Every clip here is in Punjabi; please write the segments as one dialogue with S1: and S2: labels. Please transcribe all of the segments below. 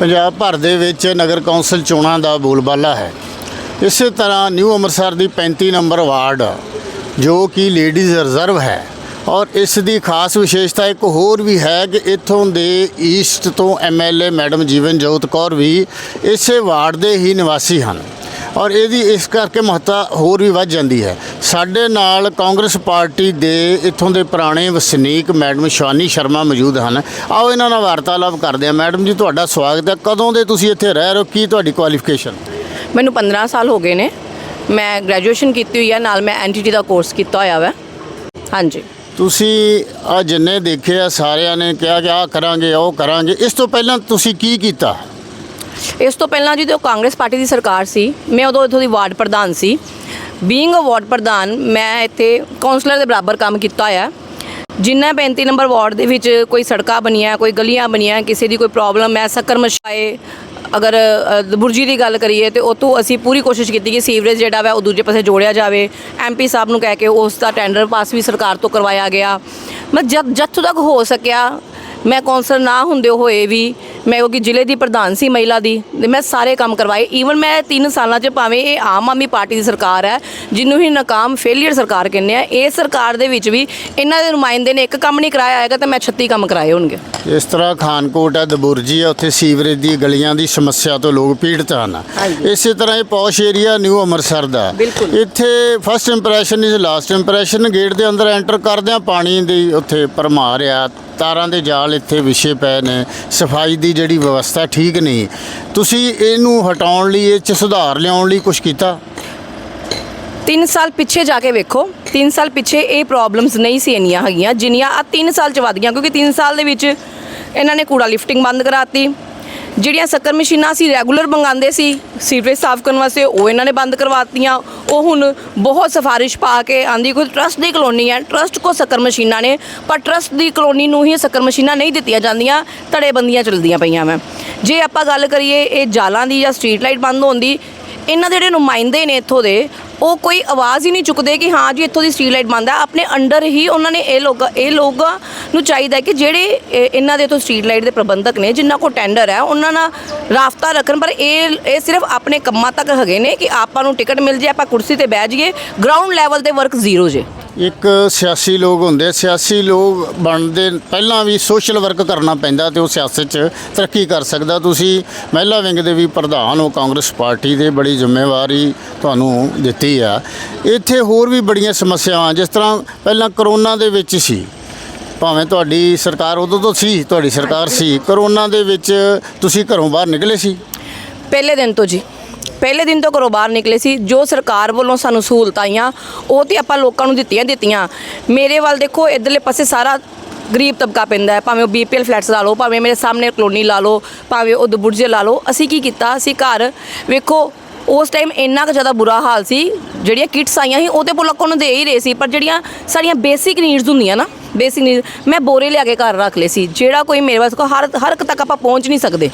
S1: ਪੰਜਾਬ ਭਰ ਦੇ ਵਿੱਚ ਨਗਰ ਕੌਂਸਲ ਚੋਣਾਂ ਦਾ ਬੋਲਬਾਲਾ ਹੈ। ਇਸੇ ਤਰ੍ਹਾਂ ਨਿਊ ਅੰਮ੍ਰਿਤਸਰ ਦੀ 35 ਨੰਬਰ ਵਾਰਡ, ਜੋ ਕਿ ਲੇਡੀਜ਼ ਰਿਜ਼ਰਵ ਹੈ ਔਰ ਇਸ ਦੀ ਖਾਸ ਵਿਸ਼ੇਸ਼ਤਾ ਇੱਕ ਹੋਰ ਵੀ ਹੈ ਕਿ ਇੱਥੋਂ ਦੇ ਈਸਟ ਤੋਂ ਐਮਐਲਏ ਮੈਡਮ ਜੀਵਨਜੋਤ ਕੌਰ ਵੀ ਇਸੇ ਵਾਰਡ ਦੇ ਹੀ ਨਿਵਾਸੀ ਹਨ। ਔਰ ਇਹਦੀ ਇਸ ਕਰਕੇ ਮਹੱਤਤਾ ਹੋਰ ਵੀ ਵੱਧ ਜਾਂਦੀ ਹੈ। ਸਾਡੇ ਨਾਲ ਕਾਂਗਰਸ ਪਾਰਟੀ ਦੇ ਇੱਥੋਂ ਦੇ ਪੁਰਾਣੇ ਵਸਨੀਕ ਮੈਡਮ ਸ਼ਾਨੀ ਸ਼ਰਮਾ ਮੌਜੂਦ ਹਨ। ਆਓ ਇਹਨਾਂ ਨਾਲ ਵਾਰਤਾਲਾਪ ਕਰਦੇ ਹਾਂ। ਮੈਡਮ ਜੀ ਤੁਹਾਡਾ ਸਵਾਗਤ ਹੈ। ਕਦੋਂ ਦੇ ਤੁਸੀਂ ਇੱਥੇ ਰਹਿ ਰਹੇ ਹੋ? ਕੀ ਤੁਹਾਡੀ ਕੁਆਲੀਫਿਕੇਸ਼ਨ
S2: ਮੈਨੂੰ 15 ਸਾਲ ਹੋ ਗਏ ਨੇ। ਮੈਂ ਗ੍ਰੈਜੂਏਸ਼ਨ ਕੀਤੀ ਹੋਈ ਹੈ ਨਾਲ ਮੈਂ ਐਨਟੀਟੀ ਦਾ ਕੋਰਸ ਕੀਤਾ ਹੋਇਆ ਵਾ। ਹਾਂਜੀ।
S1: ਤੁਸੀਂ ਆ ਜਿੰਨੇ ਦੇਖੇ ਆ ਸਾਰਿਆਂ ਨੇ ਕਿਹਾ ਕਿ ਆ ਕਰਾਂਗੇ ਉਹ ਕਰਾਂਗੇ। ਇਸ ਤੋਂ ਪਹਿਲਾਂ ਤੁਸੀਂ ਕੀ ਕੀਤਾ?
S2: ਇਸ ਤੋਂ ਪਹਿਲਾਂ ਜਦੋਂ ਕਾਂਗਰਸ ਪਾਰਟੀ ਦੀ ਸਰਕਾਰ ਸੀ, ਮੈਂ ਉਦੋਂ ਇੱਥੋਂ ਦੀ ਵਾਰਡ ਪ੍ਰਧਾਨ ਸੀ। ਬੀਇੰਗ ਅ ਵਾਰਡ ਪ੍ਰਧਾਨ, ਮੈਂ ਇੱਥੇ ਕਾਉਂਸਲਰ ਦੇ ਬਰਾਬਰ ਕੰਮ ਕੀਤਾ ਹੋਇਆ। ਜਿੰਨਾ 35 ਨੰਬਰ ਵਾਰਡ ਦੇ ਵਿੱਚ ਕੋਈ ਸੜਕਾਂ ਬਣੀਆਂ, ਕੋਈ ਗਲੀਆਂ ਬਣੀਆਂ, ਕਿਸੇ ਦੀ ਕੋਈ ਪ੍ਰੋਬਲਮ ਹੈ ਸ਼ੱਕਰ ਮਸ਼ਾਏ ਅਗਰ ਬੁਰਜੀ ਦੀ ਗੱਲ ਕਰੀਏ ਤੇ ਉਤੋਂ ਅਸੀਂ ਪੂਰੀ ਕੋਸ਼ਿਸ਼ ਕੀਤੀ ਕਿ ਸੀਵਰੇਜ ਜਿਹੜਾ ਵਾ ਉਹ ਦੂਜੇ ਪਾਸੇ ਜੋੜਿਆ ਜਾਵੇ। ਐਮਪੀ ਸਾਹਿਬ ਨੂੰ ਕਹਿ ਕੇ ਉਸ ਦਾ ਟੈਂਡਰ ਪਾਸ ਵੀ ਸਰਕਾਰ ਤੋਂ ਕਰਵਾਇਆ ਗਿਆ। ਮੈਂ ਜਦ ਜਦ ਤੱਕ ਹੋ ਸਕਿਆ ਮੈਂ ਕੌਂਸਲਰ ਨਾ ਹੁੰਦੇ ਹੋਏ ਵੀ ਮੈਂ ਕਿਉਂਕਿ ਜ਼ਿਲ੍ਹੇ ਦੀ ਪ੍ਰਧਾਨ ਸੀ ਮਹਿਲਾ ਦੀ ਤੇ ਮੈਂ ਸਾਰੇ ਕੰਮ ਕਰਵਾਏ ਈਵਨ ਮੈਂ 3 ਸਾਲਾਂ 'ਚ ਭਾਵੇਂ ਇਹ ਆਮ ਆਦਮੀ ਪਾਰਟੀ ਦੀ ਸਰਕਾਰ ਹੈ ਜਿਹਨੂੰ ਹੀ ਨਾਕਾਮ ਫੇਲਿਅਰ ਸਰਕਾਰ ਕਹਿੰਦੇ ਆ ਇਹ ਸਰਕਾਰ ਦੇ ਵਿੱਚ ਵੀ ਇਹਨਾਂ ਦੇ ਨੁਮਾਇੰਦੇ ਨੇ ਇੱਕ ਕੰਮ ਨਹੀਂ ਕਰਾਇਆ ਹੈਗਾ ਤਾਂ ਮੈਂ 36 ਕੰਮ ਕਰਾਏ ਹੋਣਗੇ
S1: ਇਸ ਤਰ੍ਹਾਂ ਖਾਨਕੋਟ ਹੈ ਦਬੁਰਜੀ ਹੈ ਉੱਥੇ ਸੀਵਰੇਜ ਦੀ ਗਲੀਆਂ ਦੀ ਸਮੱਸਿਆ ਤੋਂ ਲੋਕ ਪੀੜਤ ਹਨ। ਇਸੇ ਤਰ੍ਹਾਂ ਇਹ ਪੌਸ਼ ਏਰੀਆ ਨਿਊ ਅੰਮ੍ਰਿਤਸਰ ਦਾ। ਇੱਥੇ first impression is last impression gate ਦੇ ਅੰਦਰ ਐਂਟਰ ਕਰਦਿਆਂ ਪਾਣੀ ਦੀ ਉੱਥੇ ਆ ਤਾਰਾਂ ਦੇ ਜਾਲ ਇੱਥੇ ਵਿਛੇ ਪਏ ਨੇ, ਸਫ਼ਾਈ ਦੀ ਜਿਹੜੀ ਵਿਵਸਥਾ ਠੀਕ ਨਹੀਂ। ਤੁਸੀਂ ਇਹਨੂੰ ਹਟਾਉਣ ਲਈ, ਇਹ ਚ ਸੁਧਾਰ ਲਿਆਉਣ ਲਈ ਕੁਝ ਕੀਤਾ?
S2: 3 ਸਾਲ ਪਿੱਛੇ ਜਾ ਕੇ ਵੇਖੋ 3 ਸਾਲ ਪਿੱਛੇ ਇਹ ਪ੍ਰੋਬਲਮਸ ਨਹੀਂ ਸੀ ਇੰਨੀਆਂ ਹੈਗੀਆਂ, ਜਿੰਨੀਆਂ ਆ 3 ਸਾਲ ਚ ਵੱਧ ਗਈਆਂ, ਕਿਉਂਕਿ 3 ਸਾਲ ਦੇ ਵਿੱਚ ਇਹਨਾਂ ਨੇ ਕੂੜਾ ਲਿਫਟਿੰਗ ਬੰਦ ਕਰਾਤੀ ਜਿਹੜੀਆਂ ਸ਼ੱਕਰ ਮਸ਼ੀਨਾਂ ਅਸੀਂ ਰੈਗੂਲਰ ਮੰਗਾਉਂਦੇ ਸੀ, ਸੀਵਰੇਜ ਸਾਫ਼ ਕਰਨ ਵਾਸਤੇ, ਉਹ ਇਹਨਾਂ ਨੇ ਬੰਦ ਕਰਵਾਤੀਆਂ। ਉਹ ਹੁਣ ਬਹੁਤ ਸਿਫਾਰਿਸ਼ ਪਾ ਕੇ ਆਂਦੀ, ਕੋਈ ਟਰਸਟ ਦੀ ਕਲੋਨੀ ਹੈ ਟਰਸਟ ਕੋ ਸ਼ੱਕਰ ਮਸ਼ੀਨਾਂ ਨੇ, ਪਰ ਟਰਸਟ ਦੀ ਕਲੋਨੀ ਨੂੰ ਹੀ ਸ਼ੱਕਰ ਮਸ਼ੀਨਾਂ ਨਹੀਂ ਦਿੱਤੀਆਂ ਜਾਂਦੀਆਂ ਧੜੇਬੰਦੀਆਂ ਚੱਲਦੀਆਂ ਪਈਆਂ ਮੈਂ ਜੇ ਆਪਾਂ ਗੱਲ ਕਰੀਏ ਇਹ ਜਾਲਾਂ ਦੀ ਜਾਂ ਸਟਰੀਟ ਲਾਈਟ ਬੰਦ ਹੋਣ ਦੀ, ਇਹਨਾਂ ਦੇ ਜਿਹੜੇ ਨੁਮਾਇੰਦੇ ਨੇ ਇੱਥੋਂ ਦੇ ਉਹ ਕੋਈ ਆਵਾਜ਼ ਹੀ ਨਹੀਂ ਚੁੱਕਦੇ ਕਿ ਹਾਂ ਜੀ ਇੱਥੋਂ ਦੀ ਸਟਰੀਟ ਲਾਈਟ ਬੰਦ ਹੈ ਆਪਣੇ ਅੰਡਰ ਹੀ ਉਹਨਾਂ ਨੇ ਇਹ ਲੋਕਾਂ ਇਹ ਲੋਕਾਂ ਨੂੰ ਚਾਹੀਦਾ ਕਿ ਜਿਹੜੇ ਇਹ- ਇਹਨਾਂ ਦੇ ਤੋਂ ਸਟਰੀਟ ਲਾਈਟ ਦੇ ਪ੍ਰਬੰਧਕ ਨੇ, ਜਿਨ੍ਹਾਂ ਕੋਲ ਟੈਂਡਰ ਹੈ, ਉਹਨਾਂ ਨਾਲ ਰਾਫਤਾ ਰੱਖਣ। ਪਰ ਇਹ ਇਹ ਸਿਰਫ ਆਪਣੇ ਕੰਮਾਂ ਤੱਕ ਹੈਗੇ ਨੇ ਕਿ ਆਪਾਂ ਨੂੰ ਟਿਕਟ ਮਿਲ ਜੇ, ਆਪਾਂ ਕੁਰਸੀ ਤੇ ਬਹਿ ਜਾਈਏ ਗਰਾਊਂਡ ਲੈਵਲ ਤੇ ਵਰਕ ਜ਼ੀਰੋ ਜੇ।
S1: ਇੱਕ ਸਿਆਸੀ ਲੋਕ ਹੁੰਦੇ, ਸਿਆਸੀ ਲੋਕ ਬਣਦੇ, ਪਹਿਲਾਂ ਵੀ ਸੋਸ਼ਲ ਵਰਕ ਕਰਨਾ ਪੈਂਦਾ ਤੇ ਉਹ ਸਿਆਸਤ 'ਚ ਤਰੱਕੀ ਕਰ ਸਕਦਾ। ਤੁਸੀਂ ਮਹਿਲਾ ਵਿੰਗ ਦੇ ਵੀ ਪ੍ਰਧਾਨ ਹੋ, ਕਾਂਗਰਸ ਪਾਰਟੀ ਦੇ, ਬੜੀ ਜ਼ਿੰਮੇਵਾਰੀ ਤੁਹਾਨੂੰ ਦਿੱਤੀ ਆ। ਇੱਥੇ ਹੋਰ ਵੀ ਬੜੀਆਂ ਸਮੱਸਿਆਵਾਂ, ਜਿਸ ਤਰ੍ਹਾਂ ਪਹਿਲਾਂ ਕਰੋਨਾ ਦੇ ਵਿੱਚ ਸੀ, ਭਾਵੇਂ ਤੁਹਾਡੀ ਸਰਕਾਰ ਉਦੋਂ ਤੋਂ ਸੀ, ਤੁਹਾਡੀ ਸਰਕਾਰ ਸੀ, ਕਰੋਨਾ ਦੇ ਵਿੱਚ ਤੁਸੀਂ ਘਰੋਂ ਬਾਹਰ ਨਿਕਲੇ ਸੀ?
S2: ਪਹਿਲੇ ਦਿਨ ਤੋਂ ਜੀ। ਪਹਿਲੇ ਦਿਨ ਤੋਂ ਘਰੋਂ ਬਾਹਰ ਨਿਕਲੇ ਸੀ, ਜੋ ਸਰਕਾਰ ਵੱਲੋਂ ਸਾਨੂੰ ਸਹੂਲਤਾਂ ਆਈਆਂ, ਉਹ ਤੇ ਆਪਾਂ ਲੋਕਾਂ ਨੂੰ ਦਿੱਤੀਆਂ ਦਿੱਤੀਆਂ। ਮੇਰੇ ਵੱਲ ਦੇਖੋ, ਇਧਰਲੇ ਪਾਸੇ ਸਾਰਾ ਗਰੀਬ ਤਬਕਾ ਪੈਂਦਾ ਹੈ, ਭਾਵੇਂ ਉਹ ਬੀਪੀਐਲ ਫਲੈਟਸ ਲਾ ਲਓ, ਭਾਵੇਂ ਮੇਰੇ ਸਾਹਮਣੇ ਕਲੋਨੀ ਲਾ ਲਓ, ਭਾਵੇਂ ਉਹ ਦਬੁਰਜੇ ਲਾ ਲਓ, ਅਸੀਂ ਕੀ ਕੀਤਾ? ਅਸੀਂ ਘਰ ਵੇਖੋ, ਉਸ ਟਾਈਮ ਇੰਨਾ ਕੁ ਜ਼ਿਆਦਾ ਬੁਰਾ ਹਾਲ ਸੀ, ਜਿਹੜੀਆਂ ਕਿਟਸ ਆਈਆਂ ਸੀ, ਉਹ ਤੇ ਲੋਕਾਂ ਨੂੰ ਦੇ ਹੀ ਰਹੇ ਸੀ, ਪਰ ਜਿਹੜੀਆਂ ਸਾਡੀਆਂ ਬੇਸਿਕ ਨੀਡਸ ਹੁੰਦੀਆਂ ਨਾ ਬੇਸਿਕ ਨੀਡ ਮੈਂ ਬੋਰੇ ਲਿਆ ਕੇ ਘਰ ਰੱਖ ਲਏ ਸੀ। ਜਿਹੜਾ ਕੋਈ ਮੇਰੇ ਵਾਸਤੇ ਹਰ ਹਰ ਇੱਕ ਤੱਕ ਆਪਾਂ ਪਹੁੰਚ ਨਹੀਂ ਸਕਦੇ।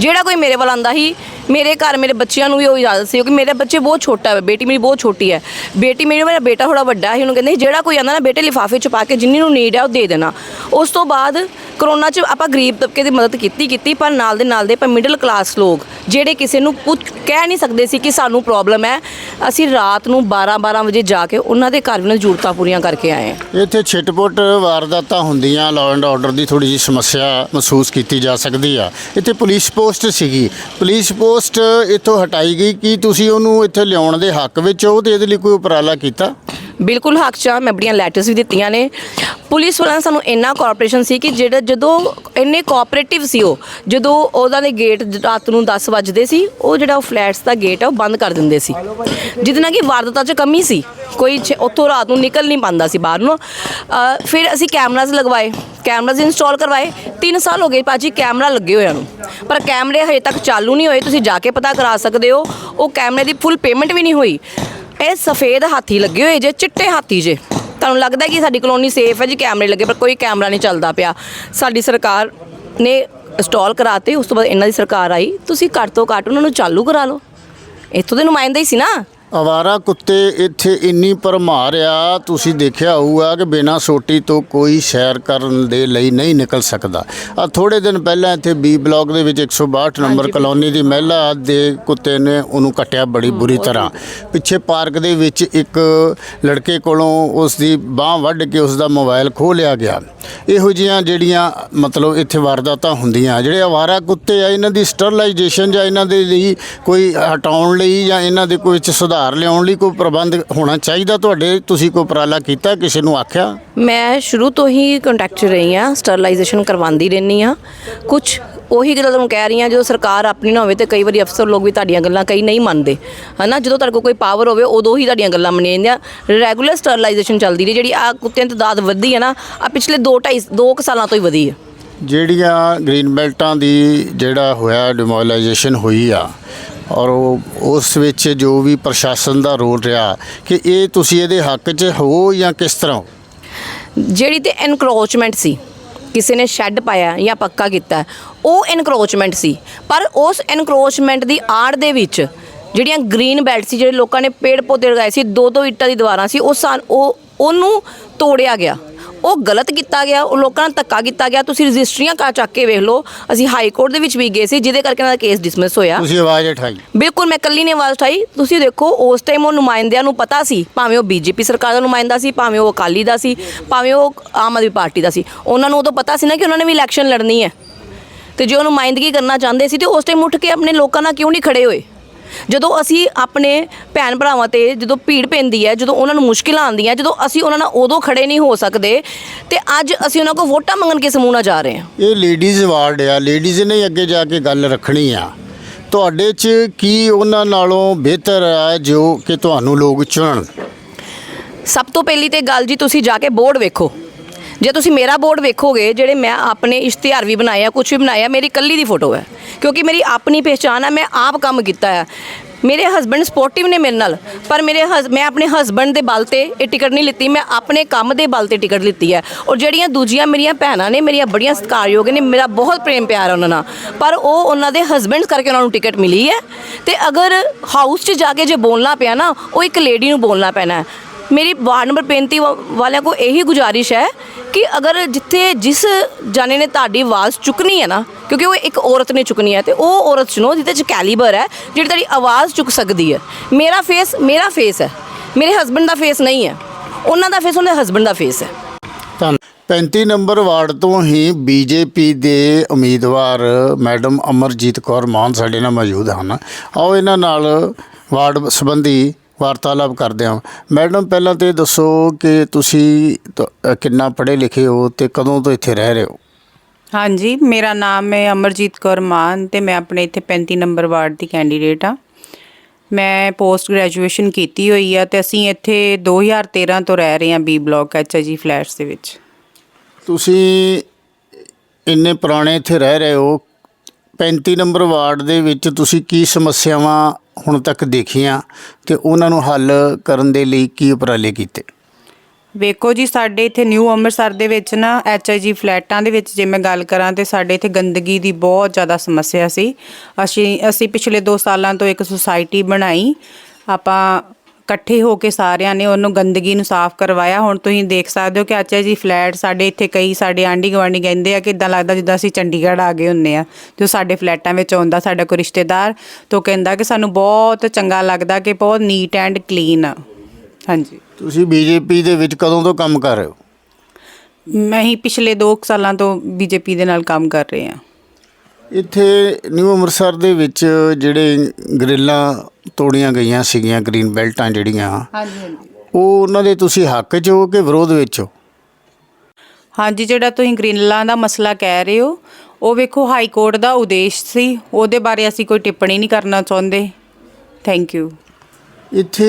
S2: ਜਿਹੜਾ ਕੋਈ ਮੇਰੇ ਵੱਲ ਆਂਦਾ ਸੀ ਮੇਰੇ ਘਰ ਮੇਰੇ ਬੱਚਿਆਂ ਨੂੰ ਵੀ ਉਹ ਇਜਾਜ਼ਤ ਸੀ ਕਿਉਂਕਿ ਮੇਰੇ ਬੱਚੇ ਬਹੁਤ ਛੋਟਾ ਹੈ ਬੇਟੀ ਮੇਰੀ ਬਹੁਤ ਛੋਟੀ ਹੈ। ਬੇਟੀ ਮੇਰੀ ਮੇਰਾ ਬੇਟਾ ਥੋੜਾ ਵੱਡਾ ਹੈ ਉਹਨੂੰ ਕਹਿੰਦੇ ਸੀ, ਜਿਹੜਾ ਕੋਈ ਆਂਦਾ ਨਾ ਬੇਟੇ ਲਿਫਾਫੇ ਚ ਪਾ ਕੇ ਜਿੰਨੀ ਨੂੰ ਨੀਡ ਹੈ ਉਹ ਦੇ ਦੇਣਾ। ਉਸ ਤੋਂ ਬਾਅਦ ਕਰੋਨਾ ਚ ਆਪਾਂ ਗਰੀਬ ਤਬਕੇ ਦੀ ਮਦਦ ਕੀਤੀ ਕੀਤੀ ਪਰ ਨਾਲ ਦੇ ਨਾਲ ਦੇ ਪਰ ਮਿਡਲ ਕਲਾਸ ਲੋਕ ਜਿਹੜੇ ਕਿਸੇ ਨੂੰ ਪੁੱਛ ਕਹਿ ਨਹੀਂ ਸਕਦੇ ਸੀ ਕਿ ਸਾਨੂੰ ਪ੍ਰੋਬਲਮ ਹੈ ਅਸੀਂ ਰਾਤ ਨੂੰ 12 12 ਵਜੇ ਜਾ ਕੇ ਉਹਨਾਂ ਦੇ ਘਰ ਉਹਨਾਂ ਜ਼ਰੂਰਤਾਂ ਪੂਰੀਆਂ ਕਰਕੇ ਆਏ ਹਾਂ।
S1: ਇੱਥੇ ਛਿਟਪੁੱਟ ਵਾਰਦਾਤਾਂ ਹੁੰਦੀਆਂ ਲਾਅ ਐਂਡ ਆਰਡਰ ਦੀ ਥੋੜੀ ਜਿਹੀ ਸਮੱਸਿਆ ਮਹਿਸੂਸ ਕੀਤੀ ਜਾ ਸਕਦੀ ਆ। ਇੱਥੇ ਪੁਲਿਸ ਪੋਸਟ ਸੀਗੀ। ਪੁਲਿਸ ਪੋਸਟ ਇੱਥੋਂ ਹਟਾਈ ਗਈ। ਕੀ ਤੁਸੀਂ ਉਹਨੂੰ ਇੱਥੇ ਲਿਆਉਣ ਦੇ ਹੱਕ ਵਿੱਚ ਹੋ ਤੇ ਇਹਦੇ ਲਈ ਕੋਈ ਉਪਰਾਲਾ ਕੀਤਾ?
S2: ਬਿਲਕੁਲ ਹੱਕ ਚਾਹ ਮੈਂ ਆਪਣੀਆਂ ਲੈਟਰਸ ਵੀ ਦਿੱਤੀਆਂ ਨੇ। ਪੁਲਿਸ ਵਾਲਿਆਂ ਨੇ ਸਾਨੂੰ ਇੰਨਾ ਕੋਆਪਰੇਸ਼ਨ ਸੀ ਕਿ ਜਿਹੜਾ ਜਦੋਂ ਇੰਨੇ ਕੋਆਪਰੇਟਿਵ ਸੀ ਉਹ ਜਦੋਂ ਉਹਨਾਂ ਦੇ ਗੇਟ ਰਾਤ ਨੂੰ 10 ਵੱਜਦੇ ਸੀ ਉਹ ਜਿਹੜਾ ਉਹ ਫਲੈਟਸ ਦਾ ਗੇਟ ਹੈ ਉਹ ਬੰਦ ਕਰ ਦਿੰਦੇ ਸੀ। ਜਿਹਦੇ ਨਾਲ ਕਿ ਵਾਰਦਾਤਾਂ 'ਚ ਕਮੀ ਸੀ। ਕੋਈ ਛੇ- ਉੱਥੋਂ ਰਾਤ ਨੂੰ ਨਿਕਲ ਨਹੀਂ ਪਾਉਂਦਾ ਸੀ ਬਾਹਰ ਨੂੰ। ਅ, ਫਿਰ ਅਸੀਂ ਕੈਮਰਾਜ਼ ਲਗਵਾਏ। ਕੈਮਰਾਜ਼ ਇੰਸਟਾਲ ਕਰਵਾਏ। 3 ਸਾਲ ਹੋ ਗਏ ਭਾਜੀ ਕੈਮਰਾ ਲੱਗੇ ਹੋਇਆ ਨੂੰ। ਪਰ ਕੈਮਰੇ ਹਜੇ ਤੱਕ ਚਾਲੂ ਨਹੀਂ ਹੋਏ। ਤੁਸੀਂ ਜਾ ਕੇ ਪਤਾ ਕਰਾ ਸਕਦੇ ਹੋ। ਉਹ ਕੈਮਰੇ ਦੀ ਫੁੱਲ ਪੇਮੈਂਟ ਵੀ ਨਹੀਂ ਹੋਈ। ਇਹ ਸਫੇਦ ਹਾਥੀ ਲੱਗੇ ਹੋਏ ਜੇ, ਚਿੱਟੇ ਹਾਥੀ ਜੇ। ਤੁਹਾਨੂੰ ਲੱਗਦਾ ਕਿ ਸਾਡੀ ਕਲੋਨੀ ਸੇਫ ਹੈ ਜੀ, ਕੈਮਰੇ ਲੱਗੇ, ਪਰ ਕੋਈ ਕੈਮਰਾ ਨਹੀਂ ਚੱਲਦਾ ਪਿਆ। ਸਾਡੀ ਸਰਕਾਰ ਨੇ ਇੰਸਟਾਲ ਕਰਾਤੇ, ਉਸ ਤੋਂ ਬਾਅਦ ਇਹਨਾਂ ਦੀ ਸਰਕਾਰ ਆਈ। ਤੁਸੀਂ ਘੱਟ ਤੋਂ ਘੱਟ ਉਹਨਾਂ ਨੂੰ ਚਾਲੂ ਕਰਾ ਲਓ। ਇੱਥੋਂ ਦੇ ਨੁਮਾਇੰਦੇ ਹੀ ਸੀ ਨਾ।
S1: ਅਵਾਰਾ ਕੁੱਤੇ ਇੱਥੇ ਇੰਨੀ ਭਰਮਾਰ ਆ ਤੁਸੀਂ ਦੇਖਿਆ ਹੋਊਗਾ ਕਿ ਬਿਨਾਂ ਸੋਟੀ ਤੋਂ ਕੋਈ ਸੈਰ ਕਰਨ ਦੇ ਲਈ ਨਹੀਂ ਨਿਕਲ ਸਕਦਾ। ਆ ਥੋੜੇ ਦਿਨ ਪਹਿਲਾਂ ਇੱਥੇ ਬੀ ਬਲਾਕ ਦੇ ਵਿੱਚ 162 ਨੰਬਰ ਕਲੋਨੀ ਦੀ ਮਹਿਲਾ ਦੇ ਕੁੱਤੇ ਨੇ ਉਹਨੂੰ ਕੱਟਿਆ ਬੜੀ ਬੁਰੀ ਤਰ੍ਹਾਂ। ਪਿੱਛੇ ਪਾਰਕ ਦੇ ਵਿੱਚ ਇੱਕ ਲੜਕੇ ਕੋਲੋਂ ਉਸ ਦੀ ਬਾਹ ਵੱਢ ਕੇ ਉਸ ਦਾ ਮੋਬਾਈਲ ਖੋਹ ਲਿਆ ਗਿਆ। ਇਹੋ ਜੀਆਂ ਜਿਹੜੀਆਂ ਮਤਲਬ ਇੱਥੇ ਵਾਰਦਾਤਾਂ ਹੁੰਦੀਆਂ ਜਿਹੜੇ ਅਵਾਰਾ ਕੁੱਤੇ ਆ ਇਹਨਾਂ ਦੀ ਸਟਰਲਾਈਜੇਸ਼ਨ ਜਾਂ ਇਹਨਾਂ ਦੇ ਲਈ ਕੋਈ ਹਟਾਉਣ ਲਈ ਜਾਂ ਇਹਨਾਂ ਦੇ ਕੋਈ ਵਿੱਚ ਸੁਧਾਰ ਲਿਆਉਣ ਲਈ ਕੋਈ ਪ੍ਰਬੰਧ ਹੋਣਾ ਚਾਹੀਦਾ? ਤੁਹਾਡੇ ਤੁਸੀਂ ਕੋਈ ਉਪਰਾਲਾ ਕੀਤਾ? ਕਿਸੇ ਨੂੰ ਆਖਿਆ?
S2: ਮੈਂ ਸ਼ੁਰੂ ਤੋਂ ਹੀ ਕੰਟੈਕਟ 'ਚ ਰਹੀ ਆ ਸਟਰਲਾਈਜੇਸ਼ਨ ਕਰਵਾਉਂਦੀ ਰਹਿੰਦੀ ਆ ਕੁਝ ਉਹੀ ਗੱਲ ਤੁਹਾਨੂੰ ਕਹਿ ਰਹੀ ਆ ਜਦੋਂ ਸਰਕਾਰ ਆਪਣੀ ਨਾ ਹੋਵੇ ਤੇ ਕਈ ਵਾਰੀ ਅਫਸਰ ਲੋਕ ਵੀ ਤੁਹਾਡੀਆਂ ਗੱਲਾਂ ਕਈ ਨਹੀਂ ਮੰਨਦੇ। ਹਨਾ? ਜਦੋਂ ਤੁਹਾਡੇ ਕੋਲ ਕੋਈ ਪਾਵਰ ਹੋਵੇ ਉਦੋਂ ਹੀ ਤੁਹਾਡੀਆਂ ਗੱਲਾਂ ਮੰਨੀਆਂ ਜਾਂਦੀਆਂ। ਰੈਗੂਲਰ ਸਟਰਲਾਈਜੇਸ਼ਨ ਚੱਲਦੀ ਰਹੀ ਜਿਹੜੀ ਆ ਕੁੱਤਿਆਂ ਦੀ ਤਾਦਾਦ ਵਧੀ ਹੈ ਨਾ ਆ ਪਿਛਲੇ 2 2.5 2 ਸਾਲਾਂ ਤੋਂ ਹੀ ਵਧੀ ਹੈ।
S1: ਜਿਹੜੀਆਂ ਗ੍ਰੀਨ ਬੈਲਟਾਂ ਦੀ ਜਿਹੜਾ ਹੋਇਆ ਡਿਮੋਲਾਈਜੇਸ਼ਨ ਹੋਈ ਆ ਔਰ ਉਹ ਉਸ ਵਿੱਚ ਜੋ ਵੀ ਪ੍ਰਸ਼ਾਸਨ ਦਾ ਰੋਲ ਰਿਹਾ ਕਿ ਇਹ ਤੁਸੀਂ ਇਹਦੇ ਹੱਕ 'ਚ ਹੋ ਜਾਂ ਕਿਸ ਤਰ੍ਹਾਂ ਹੋ?
S2: ਜਿਹੜੀ ਤੇ ਐਨਕਰੋਚਮੈਂਟ ਸੀ, ਕਿਸੇ ਨੇ ਸ਼ੈੱਡ ਪਾਇਆ ਜਾਂ ਪੱਕਾ ਕੀਤਾ, ਉਹ ਐਨਕਰੋਚਮੈਂਟ ਸੀ ਪਰ ਉਸ ਐਨਕਰੋਚਮੈਂਟ ਦੀ ਆੜ ਦੇ ਵਿੱਚ ਜਿਹੜੀਆਂ ਗ੍ਰੀਨ ਬੈਲਟ ਸੀ, ਜਿਹੜੇ ਲੋਕਾਂ ਨੇ ਪੇੜ ਪੌਦੇ ਲਗਾਏ ਸੀ ਦੋ ਦੋ ਇੱਟਾਂ ਦੀ ਦੀਵਾਰਾਂ ਸੀ, ਉਹ ਸਾਨ ਉਹ, ਉਹਨੂੰ ਤੋੜਿਆ ਗਿਆ ਉਹ ਗਲਤ ਕੀਤਾ ਗਿਆ ਉਹ ਲੋਕਾਂ ਨਾਲ ਧੱਕਾ ਕੀਤਾ ਗਿਆ। ਤੁਸੀਂ ਰਜਿਸਟਰੀਆਂ ਕਾ ਚੱਕ ਕੇ ਵੇਖ ਲਓ ਅਸੀਂ ਹਾਈ ਕੋਰਟ ਦੇ ਵਿੱਚ ਵੀ ਗਏ ਸੀ ਜਿਹਦੇ ਕਰਕੇ ਉਹਨਾਂ ਦਾ ਕੇਸ ਡਿਸਮਿਸ ਹੋਇਆ।
S1: ਤੁਸੀਂ ਆਵਾਜ਼ ਉਠਾਈ।
S2: ਬਿਲਕੁਲ ਮੈਂ ਕੱਲੀ ਨੇ ਆਵਾਜ਼ ਉਠਾਈ। ਤੁਸੀਂ ਦੇਖੋ ਉਸ ਟਾਈਮ ਉਹ ਨੁਮਾਇੰਦਿਆਂ ਨੂੰ ਪਤਾ ਸੀ ਭਾਵੇਂ ਉਹ ਬੀਜੇਪੀ ਸਰਕਾਰ ਦਾ ਨੁਮਾਇੰਦਾ ਸੀ ਭਾਵੇਂ ਉਹ ਅਕਾਲੀ ਦਾ ਸੀ ਭਾਵੇਂ ਉਹ ਆਮ ਆਦਮੀ ਪਾਰਟੀ ਦਾ ਸੀ। ਉਹਨਾਂ ਨੂੰ ਉਦੋਂ ਪਤਾ ਸੀ ਨਾ ਕਿ ਉਹਨਾਂ ਨੇ ਵੀ ਇਲੈਕਸ਼ਨ ਲੜਨੀ ਹੈ। ਤੇ ਜੇ ਉਹ ਨੁਮਾਇੰਦਗੀ ਕਰਨਾ ਚਾਹੁੰਦੇ ਸੀ ਤੇ ਉਸ ਟਾਈਮ ਉੱਠ ਕੇ ਆਪਣੇ ਲੋਕਾਂ ਨਾਲ ਕਿਉਂ ਨਹੀਂ ਖੜੇ ਹੋਏ? ਜਦੋਂ ਅਸੀਂ ਆਪਣੇ ਭੈਣ ਭਰਾਵਾਂ ਤੇ ਜਦੋਂ ਭੀੜ ਪੈਂਦੀ ਹੈ ਜਦੋਂ ਉਹਨਾਂ ਨੂੰ ਮੁਸ਼ਕਿਲਾਂ ਆਉਂਦੀਆਂ ਜਦੋਂ ਅਸੀਂ ਉਹਨਾਂ ਨਾਲ ਉਦੋਂ ਖੜੇ ਨਹੀਂ ਹੋ ਸਕਦੇ ਤੇ ਅੱਜ ਅਸੀਂ ਉਹਨਾਂ ਕੋਲ ਵੋਟਾਂ ਮੰਗਣ ਕੇ ਸਮੂਹ ਨਾਲ ਜਾ ਰਹੇ ਹਾਂ।
S1: ਇਹ ਲੇਡੀਜ਼ ਵਾਰਡ ਆ। ਲੇਡੀਜ਼ ਨੇ ਹੀ ਅੱਗੇ ਜਾ ਕੇ ਗੱਲ ਰੱਖਣੀ ਆ। ਤੁਹਾਡੇ 'ਚ ਕੀ ਉਹਨਾਂ ਨਾਲੋਂ ਬਿਹਤਰ ਆ ਜੋ ਕਿ ਤੁਹਾਨੂੰ ਲੋਕ ਚੁਣਨ?
S2: ਸਭ ਤੋਂ ਪਹਿਲੀ ਤੇ ਗੱਲ ਜੀ ਤੁਸੀਂ ਜਾ ਕੇ ਬੋਰਡ ਵੇਖੋ। ਜੇ ਤੁਸੀਂ ਮੇਰਾ ਬੋਰਡ ਵੇਖੋਗੇ ਜਿਹੜੇ ਮੈਂ ਆਪਣੇ ਇਸ਼ਤਿਹਾਰ ਵੀ ਬਣਾਏ ਆ ਕੁਝ ਵੀ ਬਣਾਇਆ ਮੇਰੀ ਕੱਲੀ ਦੀ ਫੋਟੋ ਹੈ। ਕਿਉਂਕਿ ਮੇਰੀ ਆਪਣੀ ਪਹਿਚਾਨ ਹੈ ਮੈਂ ਆਪ ਕੰਮ ਕੀਤਾ ਹੈ ਮੇਰੇ ਹਸਬੰਡ ਸਪੋਰਟਿਵ ਨੇ ਮੇਰੇ ਨਾਲ, ਪਰ ਮੇਰੇ ਹਸ- ਮੈਂ ਆਪਣੇ ਹਸਬੰਡ ਦੇ ਬਲ ਤੇ ਇਹ ਟਿਕਟ ਨਹੀਂ ਲਿੱਤੀ, ਮੈਂ ਆਪਣੇ ਕੰਮ ਦੇ ਬਲ ਤੇ ਟਿਕਟ ਲਿੱਤੀ ਹੈ ਔਰ ਜਿਹੜੀਆਂ ਦੂਜੀਆਂ ਮੇਰੀਆਂ ਭੈਣਾਂ ਨੇ, ਮੇਰੀਆਂ ਬੜੀਆਂ ਸਤਿਕਾਰਯੋਗ ਨੇ, ਮੇਰਾ ਬਹੁਤ ਪ੍ਰੇਮ ਪਿਆਰ ਹੈ ਉਹਨਾਂ ਨਾਲ। ਪਰ ਉਹ ਉਹਨਾਂ ਦੇ ਹਸਬੰਡਸ ਕਰਕੇ ਉਹਨਾਂ ਨੂੰ ਟਿਕਟ ਮਿਲੀ ਹੈ ਤੇ ਅਗਰ ਹਾਊਸ 'ਚ ਜਾ ਕੇ ਜੇ ਬੋਲਣਾ ਪਿਆ ਨਾ, ਉਹ ਇੱਕ ਲੇਡੀ ਨੂੰ ਬੋਲਣਾ ਪੈਣਾ। ਹੈ ਮੇਰੀ ਵਾਰਡ ਨੰਬਰ 35 ਵਾ- ਵਾਲਿਆਂ ਕੋ ਇਹੀ ਗੁਜ਼ਾਰਿਸ਼ ਹੈ ਕਿ ਅਗਰ ਜਿੱਥੇ ਜਿਸ ਜਾਨੇ ਨੇ ਤੁਹਾਡੀ ਆਵਾਜ਼ ਚੁੱਕਣੀ ਹੈ ਨਾ, ਕਿਉਂਕਿ ਉਹ ਇੱਕ ਔਰਤ ਨੇ ਚੁੱਕਣੀ ਹੈ ਤੇ ਉਹ ਔਰਤ ਚੁਣੋ ਜਿਹਦੇ ਚ ਕੈਲੀਬਰ ਹੈ, ਜਿਹੜੀ ਤੁਹਾਡੀ ਆਵਾਜ਼ ਚੁੱਕ ਸਕਦੀ ਹੈ। ਮੇਰਾ ਫੇਸ ਮੇਰਾ ਫੇਸ ਹੈ। ਮੇਰੇ ਹਸਬੰਡ ਦਾ ਫੇਸ ਨਹੀਂ ਹੈ। ਉਹਨਾਂ ਦਾ ਫੇਸ ਉਹਨਾਂ ਦੇ ਹਸਬੰਡ ਦਾ ਫੇਸ ਹੈ।
S1: ਧੰਨ 35 ਨੰਬਰ ਵਾਰਡ ਤੋਂ ਹੀ ਬੀਜੇਪੀ ਦੇ ਉਮੀਦਵਾਰ ਮੈਡਮ ਅਮਰਜੀਤ ਕੌਰ ਮਾਨ ਸਾਡੇ ਨਾਲ ਮੌਜੂਦ ਹਨ। ਆਓ ਇਹਨਾਂ ਨਾਲ ਵਾਰਡ ਸੰਬੰਧੀ ਵਾਰਤਾਲਾਪ ਕਰਦੇ ਹਾਂ। ਮੈਡਮ ਪਹਿਲਾਂ ਤੇ ਦੱਸੋ ਕਿ ਤੁਸੀਂ ਕਿੰਨਾ ਪੜ੍ਹੇ ਲਿਖੇ ਹੋ ਤੇ ਕਦੋਂ ਤੋਂ ਇੱਥੇ ਰਹਿ ਰਹੇ ਹੋ?
S3: ਹਾਂਜੀ ਮੇਰਾ ਨਾਮ ਹੈ ਅਮਰਜੀਤ ਕੌਰ ਮਾਨ ਤੇ ਮੈਂ ਆਪਣੇ ਇੱਥੇ 35 ਨੰਬਰ ਵਾਰਡ ਦੀ ਕੈਂਡੀਡੇਟ ਆ ਮੈਂ ਪੋਸਟ ਗ੍ਰੈਜੂਏਸ਼ਨ ਕੀਤੀ ਹੋਈ ਆ ਤੇ ਅਸੀਂ ਇੱਥੇ 2013 ਤੋਂ ਰਹਿ ਰਹੇ ਹਾਂ ਬੀ ਬਲਾਕ ਐਚਆਈਜੀ ਫਲੈਟਸ ਦੇ ਵਿੱਚ।
S1: ਤੁਸੀਂ ਇੰਨੇ ਪੁਰਾਣੇ ਇੱਥੇ ਰਹਿ ਰਹੇ ਹੋ 35 ਨੰਬਰ ਵਾਰਡ ਦੇ ਵਿੱਚ ਤੁਸੀਂ ਕੀ ਸਮੱਸਿਆਵਾਂ ਹੁਣ ਤੱਕ ਦੇਖੀਆਂ ਤੇ ਉਹਨਾਂ ਨੂੰ ਹੱਲ ਕਰਨ ਦੇ ਲਈ ਕੀ ਉਪਰਾਲੇ ਕੀਤੇ?
S3: ਵੇਖੋ ਜੀ, ਸਾਡੇ ਇੱਥੇ ਨਿਊ ਅੰਮ੍ਰਿਤਸਰ ਦੇ ਵਿੱਚ ਨਾ ਐਚਆਈਜੀ ਫਲੈਟਾਂ ਦੇ ਵਿੱਚ ਜੇ ਮੈਂ ਗੱਲ ਕਰਾਂ ਤੇ ਸਾਡੇ ਇੱਥੇ ਗੰਦਗੀ ਦੀ ਬਹੁਤ ਜ਼ਿਆਦਾ ਸਮੱਸਿਆ ਸੀ। ਅਸੀਂ ਅਸੀਂ ਪਿਛਲੇ 2 ਸਾਲਾਂ ਤੋਂ ਇੱਕ ਸੁਸਾਇਟੀ ਬਣਾਈ। ਆਪਾਂ ਇਕੱਠੇ ਹੋ ਕੇ ਸਾਰਿਆਂ ਨੇ ਉਹਨੂੰ ਗੰਦਗੀ ਨੂੰ ਸਾਫ਼ ਕਰਵਾਇਆ। ਹੁਣ ਤੁਸੀਂ ਦੇਖ ਸਕਦੇ ਹੋ ਕਿ ਐਚਆਈਜੀ ਫਲੈਟ ਸਾਡੇ ਇੱਥੇ ਕਈ ਸਾਡੇ ਆਂਢੀ ਗੁਆਂਢੀ ਕਹਿੰਦੇ ਆ ਕਿ ਇਦਾਂ ਲੱਗਦਾ ਜਿੱਦਾਂ ਅਸੀਂ ਚੰਡੀਗੜ੍ਹ ਆ ਗਏ ਹੁੰਨੇ ਆ। ਜੋ ਸਾਡੇ ਫਲੈਟਾਂ ਵਿੱਚ ਆਉਂਦਾ ਸਾਡਾ ਕੋਈ ਰਿਸ਼ਤੇਦਾਰ ਤੋਂ ਕਹਿੰਦਾ ਕਿ ਸਾਨੂੰ ਬਹੁਤ ਚੰਗਾ ਲੱਗਦਾ ਕਿ ਬਹੁਤ ਨੀਟ ਐਂਡ ਕਲੀਨ ਆ। ਹਾਂਜੀ।
S1: ਤੁਸੀਂ ਬੀਜੇਪੀ ਦੇ ਵਿੱਚ ਕਦੋਂ ਤੋਂ ਕੰਮ ਕਰ ਰਹੇ ਹੋ?
S3: ਮੈਂ ਹੀ ਪਿਛਲੇ 2 ਸਾਲਾਂ ਤੋਂ ਬੀਜੇਪੀ ਦੇ ਨਾਲ ਕੰਮ ਕਰ ਰਹੇ ਹਾਂ।
S1: ਇੱਥੇ ਨਿਊ ਅੰਮ੍ਰਿਤਸਰ ਦੇ ਵਿੱਚ ਜਿਹੜੇ ਗਰਿੱਲਾਂ ਤੋੜੀਆਂ ਗਈਆਂ ਸੀਗੀਆਂ ਗ੍ਰੀਨ ਬੈਲਟਾਂ ਜਿਹੜੀਆਂ।
S3: ਹਾਂਜੀ ਹਾਂਜੀ।
S1: ਉਹ ਉਹਨਾਂ ਦੇ ਤੁਸੀਂ ਹੱਕ 'ਚ ਹੋ ਕਿ ਵਿਰੋਧ ਵਿੱਚ ਹੋ?
S3: ਹਾਂਜੀ ਜਿਹੜਾ ਤੁਸੀਂ ਗ੍ਰਿਲਾਂ ਦਾ ਮਸਲਾ ਕਹਿ ਰਹੇ ਹੋ ਉਹ ਵੇਖੋ ਹਾਈ ਕੋਰਟ ਦਾ ਉਦੇਸ਼ ਸੀ। ਉਹਦੇ ਬਾਰੇ ਅਸੀਂ ਕੋਈ ਟਿੱਪਣੀ ਨਹੀਂ ਕਰਨਾ ਚਾਹੁੰਦੇ। ਥੈਂਕ ਯੂ
S1: ਇੱਥੇ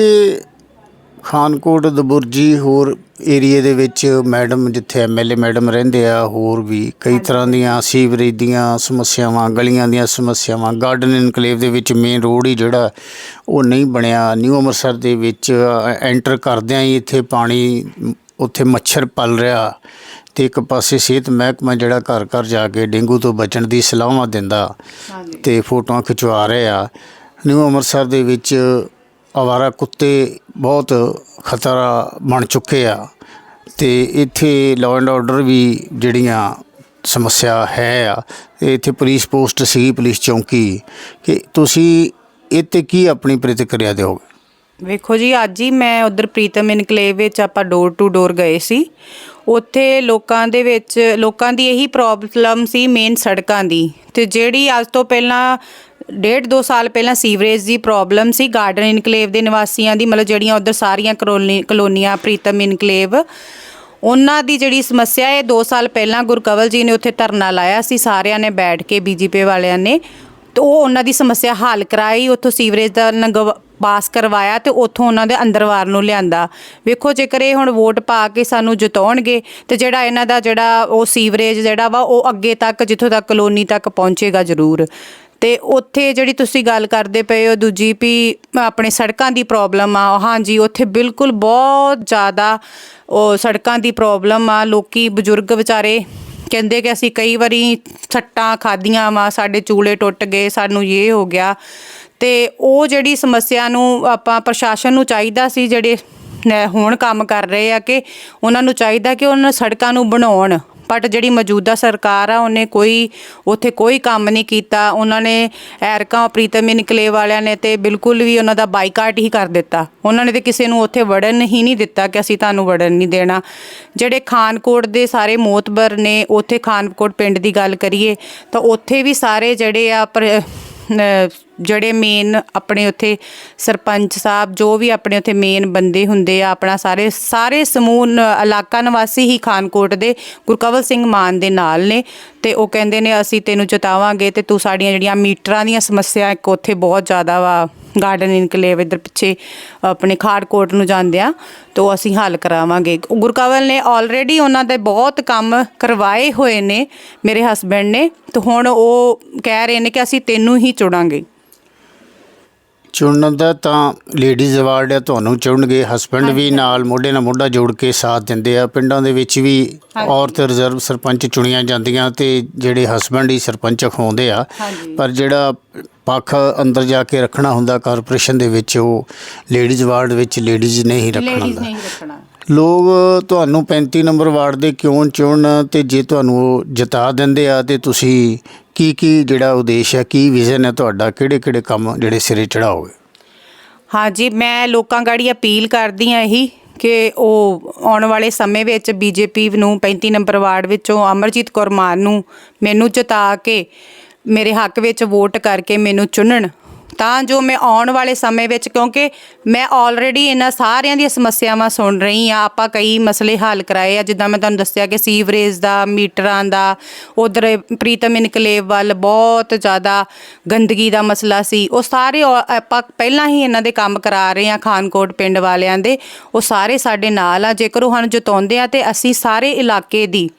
S1: ਖਾਨਕੋਟ ਦਬੁਰਜੀ ਹੋਰ ਏਰੀਏ ਦੇ ਵਿੱਚ ਮੈਡਮ ਜਿੱਥੇ ਐਮਐਲਏ ਮੈਡਮ ਰਹਿੰਦੇ ਆ ਹੋਰ ਵੀ ਕਈ ਤਰ੍ਹਾਂ ਦੀਆਂ ਸੀਵਰੇਜ ਦੀਆਂ ਸਮੱਸਿਆਵਾਂ ਗਲੀਆਂ ਦੀਆਂ ਸਮੱਸਿਆਵਾਂ ਗਾਰਡਨ ਇਨਕਲੇਵ ਦੇ ਵਿੱਚ ਮੇਨ ਰੋਡ ਹੀ ਜਿਹੜਾ ਉਹ ਨਹੀਂ ਬਣਿਆ। ਨਿਊ ਅੰਮ੍ਰਿਤਸਰ ਦੇ ਵਿੱਚ ਐਂਟਰ ਕਰਦਿਆਂ ਹੀ ਇੱਥੇ ਪਾਣੀ ਉੱਥੇ ਮੱਛਰ ਪਲ ਰਿਹਾ ਤੇ ਇੱਕ ਪਾਸੇ ਸਿਹਤ ਮਹਿਕਮਾ ਜਿਹੜਾ ਘਰ ਘਰ ਜਾ ਕੇ ਡੇਂਗੂ ਤੋਂ ਬਚਣ ਦੀ ਸਲਾਹਾਂ ਦਿੰਦਾ ਤੇ ਫੋਟੋਆਂ ਖਿਚਵਾ ਰਹੇ। ਆ ਨਿਊ ਅੰਮ੍ਰਿਤਸਰ ਦੇ ਵਿੱਚ ਆਵਾਰਾ ਕੁੱਤੇ ਬਹੁਤ ਖਤਰਾ ਬਣ ਚੁੱਕੇ ਆ ਤੇ ਇੱਥੇ ਲਾਅ ਐਂਡ ਆਰਡਰ ਵੀ ਜਿਹੜੀਆਂ ਸਮੱਸਿਆ ਹੈ ਆ ਇੱਥੇ ਪੁਲਿਸ ਪੋਸਟ ਸੀ ਪੁਲਿਸ ਚੌਂਕੀ, ਕਿ ਤੁਸੀਂ ਇਹ 'ਤੇ ਕੀ ਆਪਣੀ ਪ੍ਰਤੀਕਿਰਿਆ ਦਿਓਗੇ?
S3: ਵੇਖੋ ਜੀ, ਅੱਜ ਹੀ ਮੈਂ ਉਧਰ ਪ੍ਰੀਤਮ ਇਨਕਲੇਵ ਵਿੱਚ ਆਪਾਂ ਡੋਰ ਟੂ ਡੋਰ ਗਏ ਸੀ। ਉੱਥੇ ਲੋਕਾਂ ਦੇ ਵਿੱਚ, ਲੋਕਾਂ ਦੀ ਇਹੀ ਪ੍ਰੋਬਲਮ ਸੀ ਮੇਨ ਸੜਕਾਂ ਦੀ। ਤੇ ਜਿਹੜੀ ਅੱਜ ਤੋਂ ਪਹਿਲਾਂ ਡੇਢ ਦੋ ਸਾਲ ਪਹਿਲਾਂ ਸੀਵਰੇਜ ਦੀ ਪ੍ਰੋਬਲਮ ਸੀ, ਗਾਰਡਨ ਇਨਕਲੇਵ ਦੇ ਨਿਵਾਸੀਆਂ ਦੀ, ਮਤਲਬ ਜਿਹੜੀਆਂ ਉਧਰ ਸਾਰੀਆਂ ਕਲੋਨੀ, ਕਲੋਨੀਆਂ, ਪ੍ਰੀਤਮ ਇਨਕਲੇਵ, ਉਹਨਾਂ ਦੀ ਜਿਹੜੀ ਸਮੱਸਿਆ ਹੈ 2 ਸਾਲ ਪਹਿਲਾਂ ਗੁਰਕਵਲ ਜੀ ਨੇ ਉੱਥੇ ਧਰਨਾ ਲਾਇਆ ਸੀ, ਸਾਰਿਆਂ ਨੇ ਬੈਠ ਕੇ ਬੀਜੇਪੀ ਵਾਲਿਆਂ ਨੇ, ਤੇ ਉਹ ਉਹਨਾਂ ਦੀ ਸਮੱਸਿਆ ਹੱਲ ਕਰਾਈ, ਉੱਥੋਂ ਸੀਵਰੇਜ ਦਾ ਨੰਗਵ ਪਾਸ ਕਰਵਾਇਆ ਤੇ ਉੱਥੋਂ ਉਹਨਾਂ ਦੇ ਅੰਦਰਵਾਰ ਨੂੰ ਲਿਆਂਦਾ। ਵੇਖੋ ਜੇਕਰ ਇਹ ਹੁਣ ਵੋਟ ਪਾ ਕੇ ਸਾਨੂੰ ਜਿਤਾਉਣਗੇ, ਤੇ ਜਿਹੜਾ ਇਹਨਾਂ ਦਾ ਜਿਹੜਾ ਉਹ ਸੀਵਰੇਜ ਜਿਹੜਾ ਵਾ, ਉਹ ਅੱਗੇ ਤੱਕ, ਜਿੱਥੋਂ ਤੱਕ ਕਲੋਨੀ ਤੱਕ ਪਹੁੰਚੇਗਾ ਜ਼ਰੂਰ। ਤੇ ਉੱਥੇ ਜਿਹੜੀ ਤੁਸੀਂ ਗੱਲ ਕਰਦੇ ਪਏ ਹੋ, ਦੂਜੀ ਵੀ ਆਪਣੇ ਸੜਕਾਂ ਦੀ ਪ੍ਰੋਬਲਮ ਆ। ਹਾਂਜੀ, ਉੱਥੇ ਬਿਲਕੁਲ ਬਹੁਤ ਜ਼ਿਆਦਾ ਉਹ ਸੜਕਾਂ ਦੀ ਪ੍ਰੋਬਲਮ ਆ। ਲੋਕੀ ਬਜ਼ੁਰਗ ਵਿਚਾਰੇ ਕਹਿੰਦੇ ਕਿ ਅਸੀਂ ਕਈ ਵਾਰੀ ਛੱਟਾਂ ਖਾਧੀਆਂ ਵਾ, ਸਾਡੇ ਚੂਲੇ ਟੁੱਟ ਗਏ, ਸਾਨੂੰ ਇਹ ਹੋ ਗਿਆ। ਤੇ ਉਹ ਜਿਹੜੀ ਸਮੱਸਿਆ ਨੂੰ ਆਪਾਂ ਪ੍ਰਸ਼ਾਸਨ ਨੂੰ ਚਾਹੀਦਾ ਸੀ, ਜਿਹੜੇ ਹੁਣ ਕੰਮ ਕਰ ਰਹੇ ਆ ਕਿ ਉਹਨਾਂ ਨੂੰ ਚਾਹੀਦਾ ਕਿ ਉਹਨਾਂ ਸੜਕਾਂ ਨੂੰ ਬਣਾਉਣ। ਬਟ ਜਿਹੜੀ ਮੌਜੂਦਾ ਸਰਕਾਰ ਆ, ਉਹਨੇ ਕੋਈ, ਉੱਥੇ ਕੋਈ ਕੰਮ ਨਹੀਂ ਕੀਤਾ। ਉਹਨਾਂ ਨੇ ਐਰਕਾ, ਪ੍ਰੀਤਮ ਇਨਕਲੇਵ ਵਾਲਿਆਂ ਨੇ ਤੇ ਬਿਲਕੁਲ ਵੀ ਉਹਨਾਂ ਦਾ ਬਾਈਕਾਟ ਹੀ ਕਰ ਦਿੱਤਾ। ਉਹਨਾਂ ਨੇ ਤੇ ਕਿਸੇ ਨੂੰ ਉੱਥੇ ਵੜਨ ਹੀ ਨਹੀਂ ਦਿੱਤਾ ਕਿ ਅਸੀਂ ਤੁਹਾਨੂੰ ਵੜਨ ਨਹੀਂ ਦੇਣਾ। ਜਿਹੜੇ ਖਾਨਕੋਟ ਦੇ ਸਾਰੇ ਮੋਤਬਰ ਨੇ, ਉੱਥੇ ਖਾਨਕੋਟ ਪਿੰਡ ਦੀ ਗੱਲ ਕਰੀਏ, ਤਾਂ ਉੱਥੇ ਵੀ ਸਾਰੇ ਜਿਹੜੇ ਆ, ਪਰ- ਜਿਹੜੇ ਮੇਨ ਆਪਣੇ ਉੱਥੇ ਸਰਪੰਚ ਸਾਹਿਬ, ਜੋ ਵੀ ਆਪਣੇ ਉੱਥੇ ਮੇਨ ਬੰਦੇ ਹੁੰਦੇ ਆ, ਆਪਣਾ ਸਾਰੇ ਸਾਰੇ ਸਮੂਹ ਨ- ਇਲਾਕਾ ਨਿਵਾਸੀ ਹੀ ਖਾਨਕੋਟ ਦੇ ਗੁਰਕਵਲ ਸਿੰਘ ਮਾਨ ਦੇ ਨਾਲ ਨੇ ਤੇ ਉਹ ਕਹਿੰਦੇ ਨੇ, ਅਸੀਂ ਤੈਨੂੰ ਜਿਤਾਵਾਂਗੇ ਤੇ ਤੂੰ ਸਾਡੀਆਂ ਜਿਹੜੀਆਂ ਮੀਟਰਾਂ ਦੀਆਂ ਸਮੱਸਿਆ ਇੱਕ ਉੱਥੇ ਬਹੁਤ ਜ਼ਿਆਦਾ ਵਾ ਗਾਰਡਨ ਇਨਕਲੇਵ ਇਧਰ ਪਿੱਛੇ ਆਪਣੇ ਖਾੜਕੋਟ ਨੂੰ ਜਾਂਦੇ ਆ, ਤੋਂ ਅਸੀਂ ਹੱਲ ਕਰਾਵਾਂਗੇ। ਗੁਰਕਵਲ ਨੇ ਆਲਰੇਡੀ ਉਹਨਾਂ ਦੇ ਬਹੁਤ ਕੰਮ ਕਰਵਾਏ ਹੋਏ ਨੇ ਮੇਰੇ ਹਸਬੰਡ ਨੇ, ਤੇ ਹੁਣ ਉਹ ਕਹਿ ਰਹੇ ਨੇ ਕਿ ਅਸੀਂ ਤੈਨੂੰ ਹੀ ਚੁਣਾਂਗੇ।
S1: ਚੁਣਨ ਦਾ ਤਾਂ ਲੇਡੀਜ਼ ਅਵਾਰਡ ਹੈ ਤੁਹਾਨੂੰ ਚੁਣਨਗੇ ਹਸਬੰਡ ਵੀ ਨਾਲ ਮੋਢੇ ਨਾਲ ਮੋਢਾ ਜੋੜ ਕੇ ਸਾਥ ਦਿੰਦੇ ਆ। ਪਿੰਡਾਂ ਦੇ ਵਿੱਚ ਵੀ ਔਰਤ ਰਿਜ਼ਰਵ ਸਰਪੰਚ ਚੁਣੀਆਂ ਜਾਂਦੀਆਂ ਤੇ ਜਿਹੜੇ ਹਸਬੰਡ ਹੀ ਸਰਪੰਚ ਅਖਵਾਉਂਦੇ ਆ। ਪਰ ਜਿਹੜਾ ਪੱਖ ਅੰਦਰ ਜਾ ਕੇ ਰੱਖਣਾ ਹੁੰਦਾ ਕਾਰਪੋਰੇਸ਼ਨ ਦੇ ਵਿੱਚ ਉਹ ਲੇਡੀਜ਼ ਵਾਰਡ ਵਿੱਚ ਲੇਡੀਜ਼ ਨਹੀਂ ਰੱਖਣਾ
S3: ਲੇਡੀਜ਼
S1: ਹੁੰਦਾ।
S3: ਨਹੀਂ ਰੱਖਣਾ।
S1: ਲੋਕ ਤੁਹਾਨੂੰ 35 ਨੰਬਰ ਵਾਰਡ ਦੇ ਕਿਉਂ ਚੁਣਨ ਤੇ ਜੇ ਤੁਹਾਨੂੰ ਉਹ ਜਿਤਾ ਦਿੰਦੇ ਆ ਤੇ ਤੁਸੀਂ ਕੀ ਕੀ ਜਿਹੜਾ ਉਦੇਸ਼ ਹੈ, ਕੀ ਵਿਜ਼ਨ ਹੈ ਤੁਹਾਡਾ ਕਿਹੜੇ ਕਿਹੜੇ ਕੰਮ ਜਿਹੜੇ ਸਿਰੇ ਚੜਾਓਗੇ
S3: ਹਾਂਜੀ, ਮੈਂ ਲੋਕਾਂ ਗਾੜੀ ਅਪੀਲ ਕਰਦੀ ਆ ਇਹੀ ਕਿ ਉਹ ਆਉਣ ਵਾਲੇ ਸਮੇਂ ਵਿੱਚ ਬੀਜੇਪੀ ਨੂੰ 35 ਨੰਬਰ ਵਾਰਡ ਵਿੱਚੋਂ ਅਮਰਜੀਤ ਕੌਰ ਮਾਨ ਨੂੰ ਮੈਨੂੰ ਜਿਤਾ ਕੇ ਮੇਰੇ ਹੱਕ ਵਿੱਚ ਵੋਟ ਕਰਕੇ ਮੈਨੂੰ ਚੁਣਨ। ਤਾਂ ਜੋ ਮੈਂ ਆਉਣ ਵਾਲੇ ਸਮੇਂ ਵਿੱਚ, ਕਿਉਂਕਿ ਮੈਂ ਆਲਰੇਡੀ ਇਹਨਾਂ ਸਾਰਿਆਂ ਦੀਆਂ ਸਮੱਸਿਆਵਾਂ ਸੁਣ ਰਹੀ ਆ ਆਪਾਂ ਕਈ ਮਸਲੇ ਹੱਲ ਕਰਾਏ ਆ। ਜਿੱਦਾਂ ਮੈਂ ਤੁਹਾਨੂੰ ਦੱਸਿਆ ਕਿ ਸੀਵਰੇਜ ਦਾ, ਮੀਟਰਾਂ ਦਾ, ਉਧਰ ਪ੍ਰੀਤਮ ਇਨਕਲੇਵ ਵੱਲ ਬਹੁਤ ਜ਼ਿਆਦਾ ਗੰਦਗੀ ਦਾ ਮਸਲਾ ਸੀ। ਉਹ ਸਾਰੇ ਔ- ਆਪਾਂ ਪਹਿਲਾਂ ਹੀ ਇਹਨਾਂ ਦੇ ਕੰਮ ਕਰਾ ਰਹੇ ਆ ਖਾਨਕੋਟ ਪਿੰਡ ਵਾਲਿਆਂ ਦੇ। ਉਹ ਸਾਰੇ ਸਾਡੇ ਨਾਲ ਆ। ਜੇਕਰ ਉਹ ਸਾਨੂੰ ਜਤਾਉਂਦੇ ਆ ਤੇ ਅਸੀਂ ਸਾਰੇ ਇਲਾਕੇ ਦੀ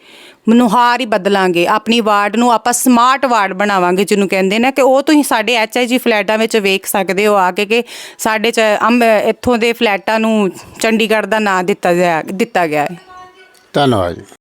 S3: ਮਨੁਹਾਰ ਹੀ ਬਦਲਾਂਗੇ। ਆਪਣੀ ਵਾਰਡ ਨੂੰ ਆਪਾਂ ਸਮਾਰਟ ਵਾਰਡ ਬਣਾਵਾਂਗੇ ਜਿਹਨੂੰ ਕਹਿੰਦੇ ਨੇ ਕਿ ਉਹ ਤੁਸੀਂ ਸਾਡੇ ਐਚਆਈਜੀ ਫਲੈਟਾਂ ਵਿੱਚ ਵੇਖ ਸਕਦੇ ਹੋ ਆ ਕੇ ਕਿ ਸਾਡੇ ਚ ਅੰਬ ਇੱਥੋਂ ਦੇ ਫਲੈਟਾਂ ਨੂੰ ਚੰਡੀਗੜ੍ਹ ਦਾ ਨਾਂ ਦਿੱਤਾ ਗਿਆ ਦਿੱਤਾ ਗਿਆ ਹੈ।
S1: ਧੰਨਵਾਦ ਜੀ।